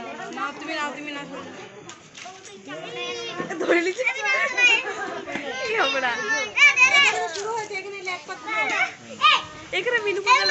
আছে যেটা ঢাকা আছে সেটা ধরে নিচ্ছি কি হবে না এখানে মিনু পাগল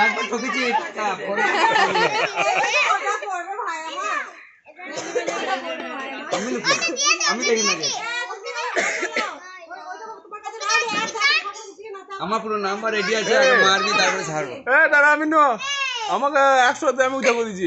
একবার ঠকেছি টাকা পরে আমি আমি দেখি না আমার পুরো নাম্বার রেডি আছে মারবি তারপরে ছাড়বো। এ দাঁড়া আমি ন আমাকে একশো আমি উঠে দিয়েছি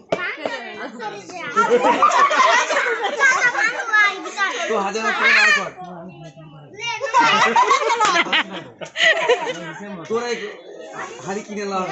তো হাজার করে তোরা হাড়ি কিনে লাভ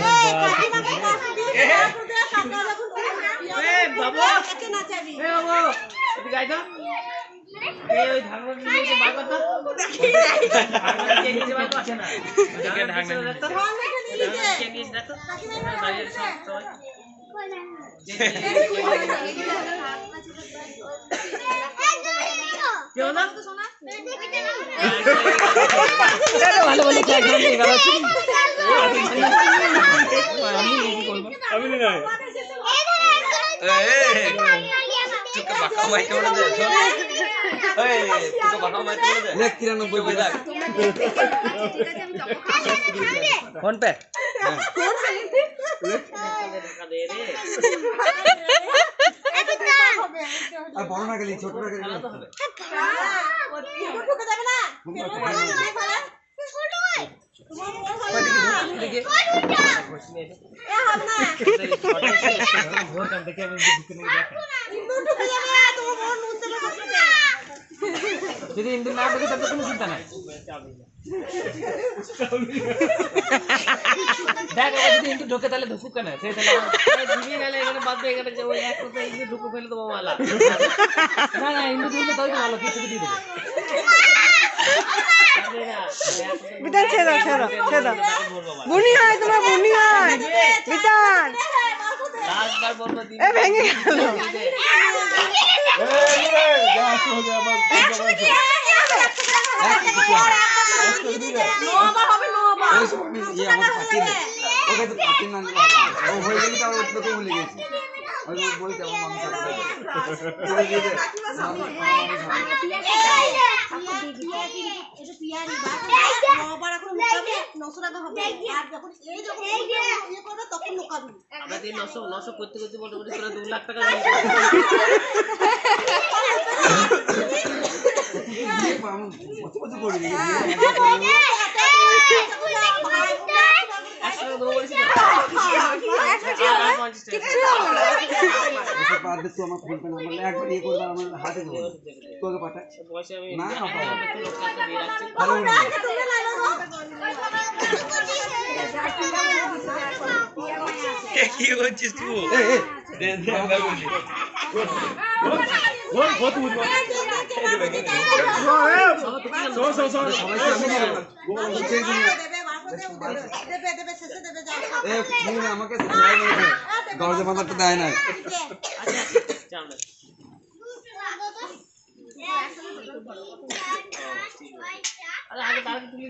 আমি নাই দেখ তিরানব্বই পয়সা ফোন পে আর বড় না গেলি ছোট না গেলি যদি ইন্দু না ঢুকে তাহলে কোনো চিন্তা নাই। দেখ এবার যদি ইন্দু ঢোকে তাহলে ঢুকুক কেন সেই তাহলে না না ইন্দু ঢুকলে তাই ভালো কিছু দিয়ে দেবো বিতান ছেড়ে দাও ছেড়ে দাও ছেড়ে দাও বুনি হয় তোমার বুনি হয় এ ভেঙে গেল আমি ইয়ে আমাকে পাঠিয়ে দে ওকে তো করে পারবে তুই কি করছিস তুই দরজা বাঁধারটা দেয় না আরে আগে বাড়ি তুলে